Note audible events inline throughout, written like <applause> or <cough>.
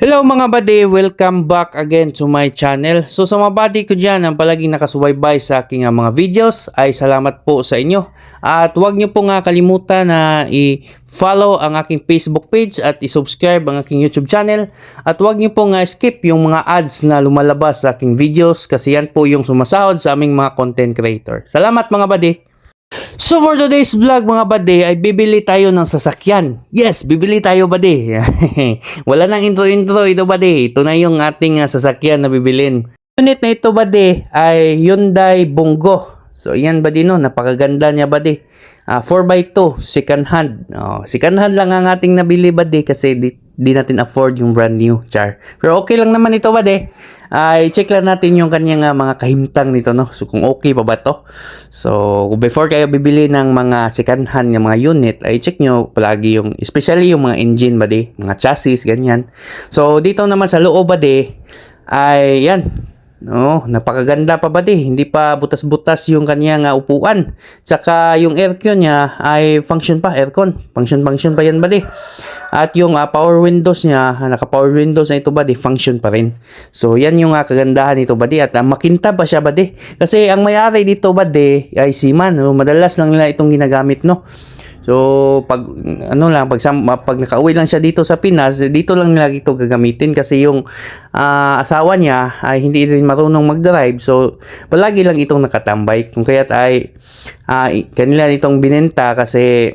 Hello mga buddy, welcome back again to my channel. So sa mga buddy ko dyan, ang palaging nakasubaybay sa aking ah, mga videos ay salamat po sa inyo. At huwag niyo po nga kalimutan na i-follow ang aking Facebook page at i-subscribe ang aking YouTube channel. At huwag niyo po nga skip yung mga ads na lumalabas sa aking videos kasi yan po yung sumasahod sa aming mga content creator. Salamat mga buddy! So for today's vlog mga bade ay bibili tayo ng sasakyan. Yes, bibili tayo bade. <laughs> Wala nang intro-intro ito bade. Ito na yung ating ah, sasakyan na bibilin. Unit na ito bade ay Hyundai Bongo. So yan bade no, napakaganda niya bade. Ah, 4x2, second hand. Oh, second hand lang ang ating nabili bade kasi di, di natin afford yung brand new char. Pero okay lang naman ito bade. Ay check lang natin yung kanyang ah, mga kahimtang nito no. So kung okay pa ba to. So before kayo bibili ng mga second hand ng mga unit, ay check nyo palagi yung especially yung mga engine bade, mga chassis ganyan. So dito naman sa loob bade ay yan, No, napakaganda pa ba di? Hindi pa butas-butas yung kanyang uh, upuan. Tsaka yung aircon niya ay function pa, aircon. Function function pa yan ba di? At yung uh, power windows niya, ah, naka-power windows na ito ba di, function pa rin. So yan yung uh, kagandahan nito ba di? At uh, makinta ba siya ba di? Kasi ang may-ari dito ba di ay si Man. No? Madalas lang nila itong ginagamit no. So, pag ano lang, pag, pag nakauwi lang siya dito sa Pinas, dito lang nila ito gagamitin kasi yung ah, asawa niya ay hindi rin marunong mag-drive. So, palagi lang itong nakatambay. Kung kaya't ay i- kanila itong binenta kasi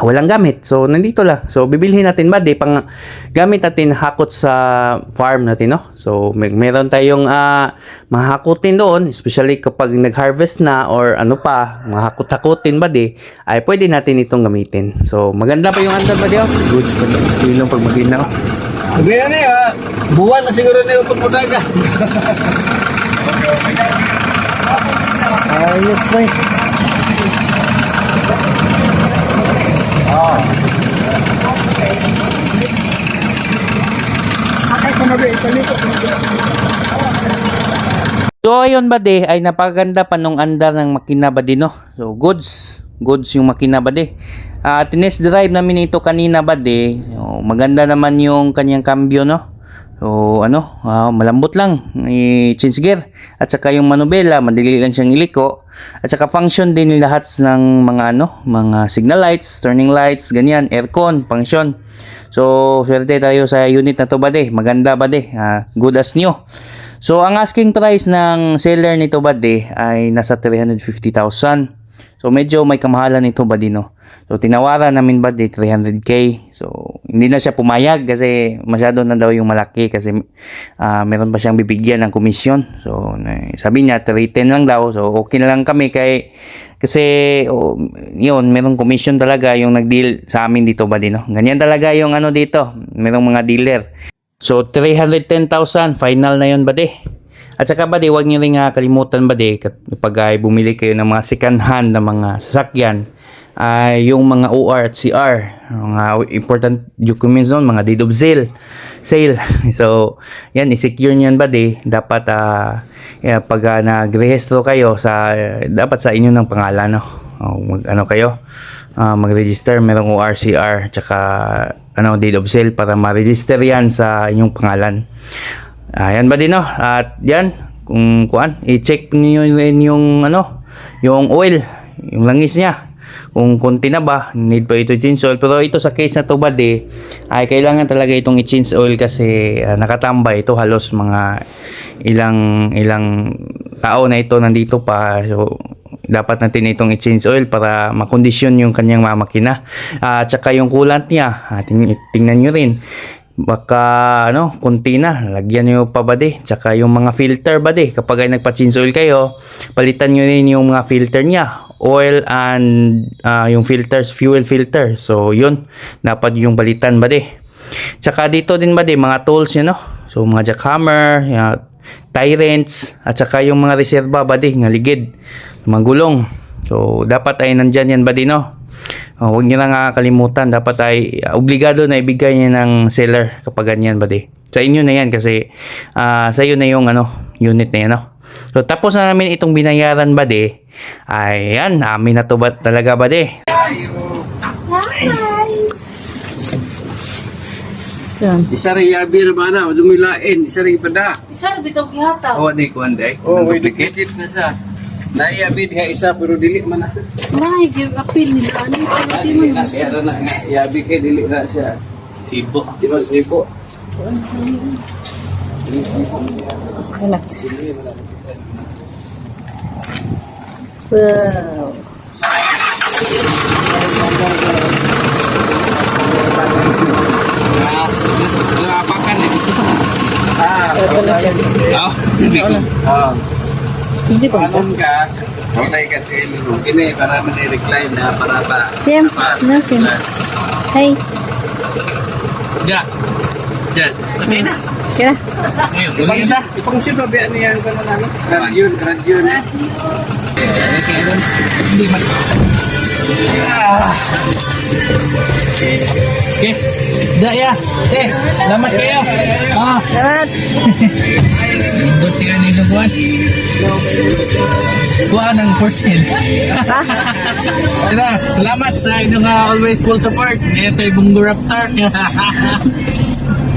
walang gamit. So, nandito lang. So, bibilhin natin ba? Di, pang gamit natin hakot sa farm natin, no? So, may, meron tayong ah, mga hakutin doon, especially kapag nag-harvest na or ano pa, mga hakot-hakutin ba di, ay pwede natin itong gamitin. So, maganda pa yung andar ba di? oh? Din. Yun lang pag magina. Kaya na yun, ah. buwan na siguro na yung pagpudaga. Ayos eh. Na ba, na So ayun ba de ay napaganda pa nung andar ng makina ba di no? So goods, goods yung makina ba de. Ah tinest drive namin ito kanina ba de. So, maganda naman yung kanyang cambio no. So ano, ah, malambot lang i change gear at saka yung manubela madali lang siyang iliko at saka function din lahat ng mga ano, mga signal lights, turning lights, ganyan, aircon, function. So swerte tayo sa unit na to ba de. Maganda ba de? Ah, good as new. So, ang asking price ng seller nito bade ay nasa 350,000. So, medyo may kamahalan ito bade no. So, tinawaran namin bade 300k. So, hindi na siya pumayag kasi masyado na daw yung malaki kasi ah, meron pa siyang bibigyan ng komisyon. So, sabi niya 310 lang daw. So, okay na lang kami kay kasi oh, yun, merong commission talaga yung nag-deal sa amin dito ba no. Ganyan talaga yung ano dito, merong mga dealer. So, 310,000. Final na yun, bade. At saka, bade, huwag niyo rin kalimutan, bade, kapag ay bumili kayo ng mga second hand na mga sasakyan, ay yung mga OR at CR, mga important documents doon, mga deed of sale, sale. <laughs> so, yan, i-secure niyan, bade. Dapat, ah, yeah, pag ah, nagrehistro kayo, sa, dapat sa inyo ng pangalan, no? O, mag, ano kayo, ah, mag-register, merong ORCR, tsaka ano, deed of sale para ma-register yan sa inyong pangalan. Ayan ba din, no? At yan, kung kuan, i-check niyo rin yung ano, yung oil, yung langis niya. Kung konti na ba, need pa ito change oil. Pero ito sa case na to ba eh, ay kailangan talaga itong i-change oil kasi ah, nakatambay ito halos mga ilang ilang tao na ito nandito pa. So, dapat natin itong i-change oil para makondisyon yung kanyang mamakina. At saka yung coolant niya, ah, ting- tingnan nyo rin. Baka ano, konti na, lagyan nyo pa ba di? Tsaka yung mga filter ba di? Kapag ay nagpa-change oil kayo, palitan nyo rin yung mga filter niya. Oil and ah, yung filters, fuel filter. So yun, dapat yung balitan ba di? Tsaka dito din ba di, mga tools nyo no? So mga jackhammer, yeah, tie wrench, at saka yung mga reserva ba di, nga ligid, mga gulong. So dapat ay nandyan yan ba di no? Oh, huwag niyo na nga kalimutan, dapat ay uh, obligado na ibigay niya ng seller kapag ganyan ba di. Sa inyo na yan kasi ah, sa iyo na yung ano, unit na yan, no? So tapos na namin itong binayaran ba di. Ayan, amin na to ba talaga ba di? Yan. Isa rin yabi na ba na? Dumilain. Isa rin ipada. Isa na bitong gihataw. Oh, di kuan day. Oh, wait, dikit na sa. Naiyabi diha isa pero dili man na. Nay, give appeal nila. Ano yung Ah, dili mo na siya na nga. Yabi kay dili na siya. Sibo. Di ba sipo? Wala. Wow. Nagapakan eh. Ah, Ito na siya. Oh, hindi ko. Ah, Hindi ba? paano ka? Wala ka sa Kini para man i-recline na para pa. Pa- nothing. Hey, Ja. Jan. Okay na. kira. Ngayon, ulit isa. Ipangsin pa ba niya ang kanan namin? Radyon, radyon. Hindi man. Okay. Da ya. Eh, selamat kayo. Ah, Salamat. Indot ka ni Dubuan. Kuha ng porcel. Ito, <laughs> salamat sa inyong uh, always full support. Ito yung Bungo Raptor. <laughs>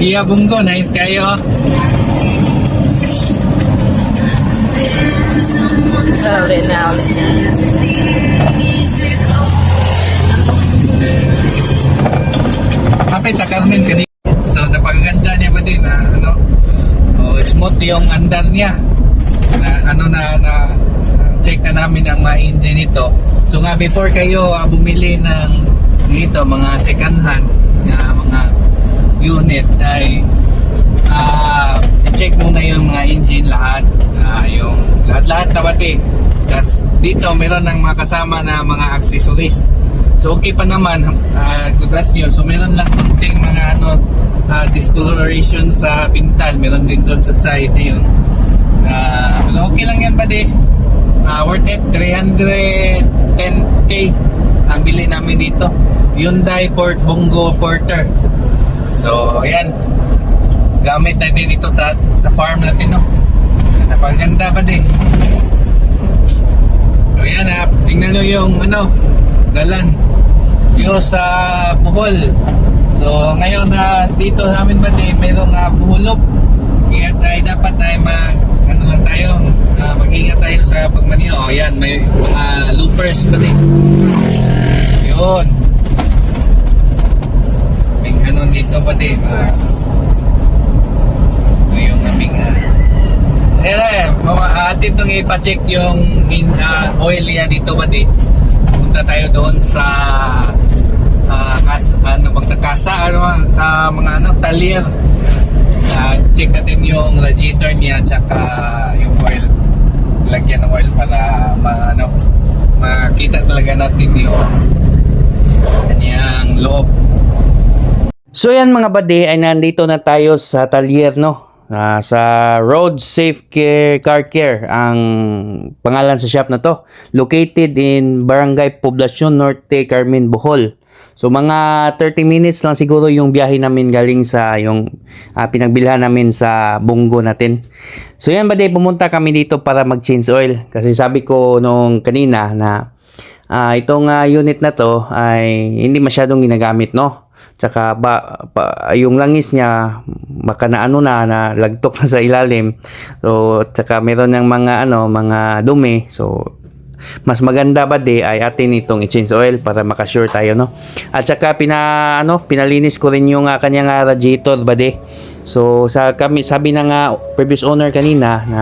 Iya Bungo, nice kayo. Kapit na Carmen kanina. So, napakaganda niya ba din na ano? Oh, smooth yung andar niya. Na, ano na, na check na namin ang mga engine nito. So nga before kayo ah, bumili ng dito mga second hand na mga unit ay ah check muna yung mga engine lahat Ah, yung lahat-lahat na pati Tapos dito meron ng mga kasama na mga accessories so okay pa naman. Uh, good last year so meron lang konting mga ano ah, discoloration sa pintal. Meron din doon sa side yun. Ah, pero okay lang yan buddy. Ah, worth it. 310k ang bili namin dito. Hyundai Port Bongo Porter. So ayan. Gamit natin dito sa sa farm natin no? Napaganda pa din so ayan ha tingnan nyo yung ano dalan yung sa Bohol. So ngayon na dito sa amin ba din mayroong uh, buhulop kaya tayo dapat tayo mag ano lang tayo uh, mag-ingat tayo sa pagmaniho o yan may mga loopers ba din. Yun. May ano dito din mga ito yung aming uh, eh, eh, mga atin nung ipacheck yung in, ah, oil niya dito ba di punta tayo doon sa ah, kas, ano bang kasa ano sa mga ano talier Ah, check natin yung radiator niya tsaka yung oil lagyan ng oil para ma, ano, makita talaga natin yung kanyang loob So yan mga bade ay nandito na tayo sa Talier no. Ah, sa Road Safe Care Car Care ang pangalan sa shop na to. Located in Barangay Poblacion Norte, Carmen, Bohol. So mga 30 minutes lang siguro yung biyahe namin galing sa yung ah, pinagbilhan namin sa Bungo natin. So yan bade pumunta kami dito para mag-change oil kasi sabi ko nung kanina na ah, itong ah, unit na to ay hindi masyadong ginagamit no. Tsaka ba, pa, yung langis niya baka na ano na na lagtok na sa ilalim. So tsaka meron ng mga ano mga dumi. So mas maganda ba di ay atin itong i-change oil para makasure tayo no. At saka pina ano pinalinis ko rin yung uh, kanyang ah, radiator ba di. So sa kami sabi na nga previous owner kanina na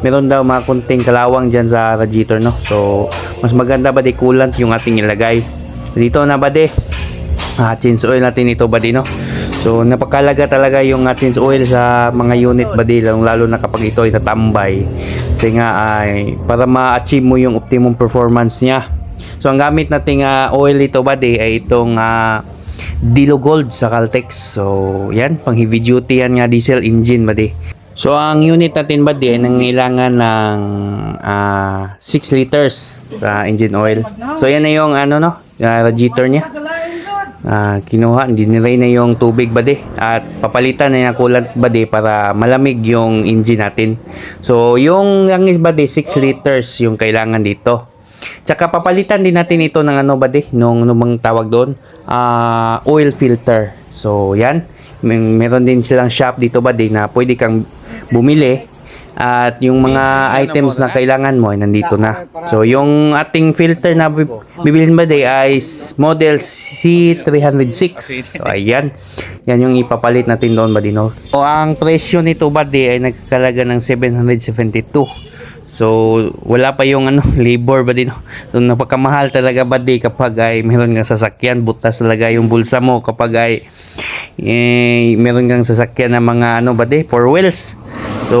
meron daw mga kunting kalawang diyan sa radiator no. So mas maganda ba di coolant yung ating ilagay. Dito na ba di? Ah, change oil natin ito ba di no? So napakalaga talaga yung uh, change oil sa mga unit ba di lalo, lalo na kapag ito ay natambay. Kasi nga ay para ma-achieve mo yung optimum performance niya. So ang gamit nating ah, oil ito ba ay itong ah, Dilo Gold sa Caltex. So yan, pang heavy duty yan nga diesel engine ba. So ang unit natin ba di ay nangailangan ng ah, 6 liters sa engine oil. So yan na yung ano no, ah, radiator niya. Ah, kinuha, hindi nilay na yung tubig bade at papalitan na yung coolant bade para malamig yung engine natin. So, yung langis bade 6 liters yung kailangan dito. Tsaka papalitan din natin ito ng ano bade, nung bang tawag doon, ah, oil filter. So, yan. Meron din silang shop dito ba na pwede kang bumili at yung mga items na kailangan mo ay nandito na. So yung ating filter na bi- bibilin ba ay s- model C306. So ayan. Yan yung ipapalit natin doon ba no? O ang presyo nito ba ay nagkalaga ng 772. So, wala pa yung ano, <laughs> labor ba din. no? So, napakamahal talaga ba di kapag ay meron kang sasakyan, butas talaga yung bulsa mo kapag ay eh, meron kang sasakyan na mga ano ba di, four wheels. So,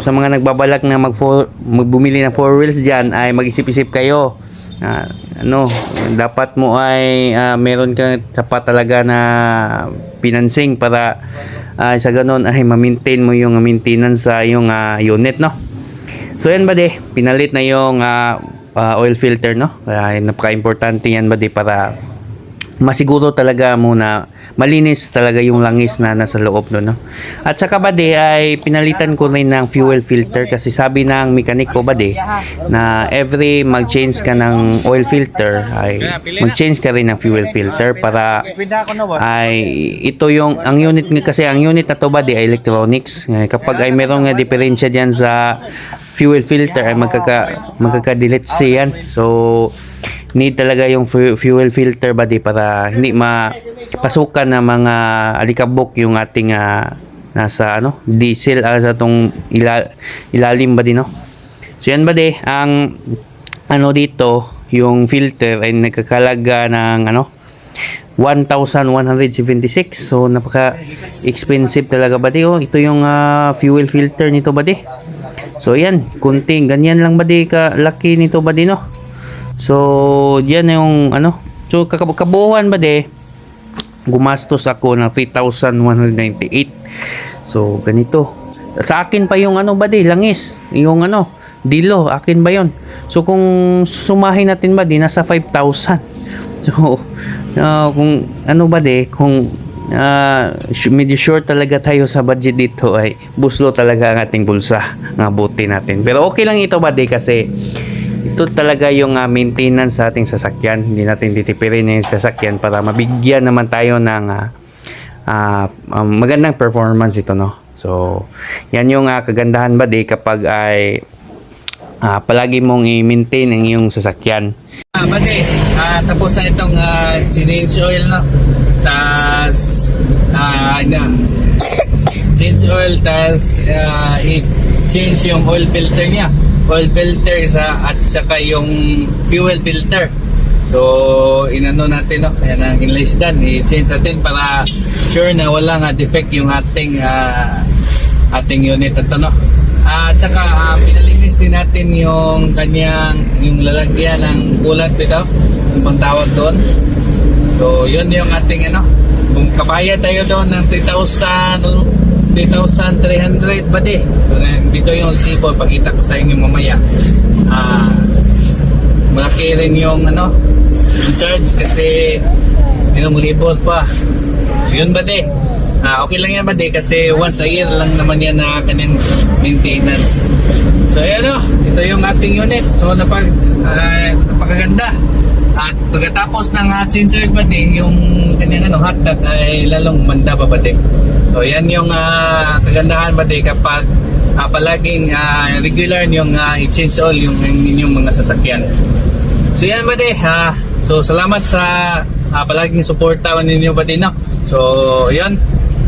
sa mga nagbabalak na mag magbumili ng four wheels diyan ay mag-isip-isip kayo. Ah, ano, dapat mo ay ah, meron kang sapat talaga na financing para ah, sa ganun ay ma-maintain mo yung maintenance sa yung ah, unit, no? So yan ba de, pinalit na yung ah, ah, oil filter no. Kaya napaka-importante yan ba de para masiguro talaga muna malinis talaga yung langis na nasa loob no, no. At saka ba de ay pinalitan ko rin ng fuel filter kasi sabi ng mekaniko ba de na every mag-change ka ng oil filter ay mag-change ka rin ng fuel filter para ay ito yung ang unit kasi ang unit na to ba di ay electronics kapag ay merong diferensya diyan sa fuel filter ay magkaka magkaka-delete siya so need talaga yung fu- fuel filter ba di para hindi mapasukan ng mga alikabok yung ating ah, nasa ano diesel ah, sa tong ila- ilalim ba di no so yan ba di ang ano dito yung filter ay nagkakalaga ng ano 1,176. So, napaka expensive talaga ba Oh, ito yung ah, fuel filter nito ba So, yan. Kunting. Ganyan lang ba ka laki nito ba no? So, yan yung ano. So, kakab- kabuuan ba gumastos ako ng 3,198. So, ganito. Sa akin pa yung ano ba langis. Yung ano, dilo. Akin ba yon So, kung sumahin natin ba nasa 5,000. <laughs> So, ah, kung ano ba kung ah, sh- medyo short talaga tayo sa budget dito ay buslo talaga ang ating bulsa nga buti natin. Pero okay lang ito ba kasi ito talaga yung ah, maintenance sa ating sasakyan. Hindi natin titipirin yung sasakyan para mabigyan naman tayo ng ah, ah, um, magandang performance ito no. So, yan yung ah, kagandahan ba kapag ay ah, palagi mong i-maintain ang iyong sasakyan. Ah, bali, ah, tapos na itong ah, change oil no. Tas ah, na, change oil tas ah, i-change yung oil filter niya. Oil filter sa at saka yung fuel filter. So, inano natin no, ayan ang inlays done. I-change natin para sure na wala nga defect yung ating ah, ating unit ito no. Ah, At saka ah, pinalinis din natin yung kanyang yung lalagyan ng kulat dito, yung tawag doon. So, yun yung ating ano, kung kabayad tayo doon ng 3,000 ano, 3,300 ba di? Dito yung resibo, pakita ko sa inyo mamaya. Ah, malaki rin yung ano, charge kasi minumulibot pa. So, yun ba di? Ah, okay lang yan ba di? Kasi once a year lang naman yan na kanyang maintenance. So ayan o, ito yung ating unit. So napag, ah, napakaganda. At pagkatapos ng hot sensor ba di, yung kanyang ano, hot dog ay lalong manda pa ba di. So yan yung ah, kagandahan ba di kapag ah, palaging ah, regular yung ah, i-change oil yung inyong mga sasakyan. So yan ba di, ha? So salamat sa ah, palaging suporta ninyo ba din no? So yan,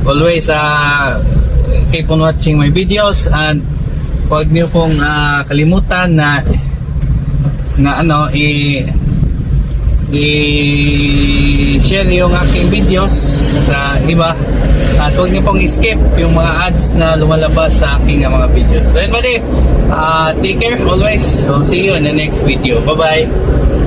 always uh, keep on watching my videos and huwag niyo pong ah, kalimutan na na ano i i-share yung aking videos sa iba at huwag niyo pong skip yung mga ads na lumalabas sa aking ah, mga videos. So yun buddy, uh, take care always. So see you in the next video. Bye bye.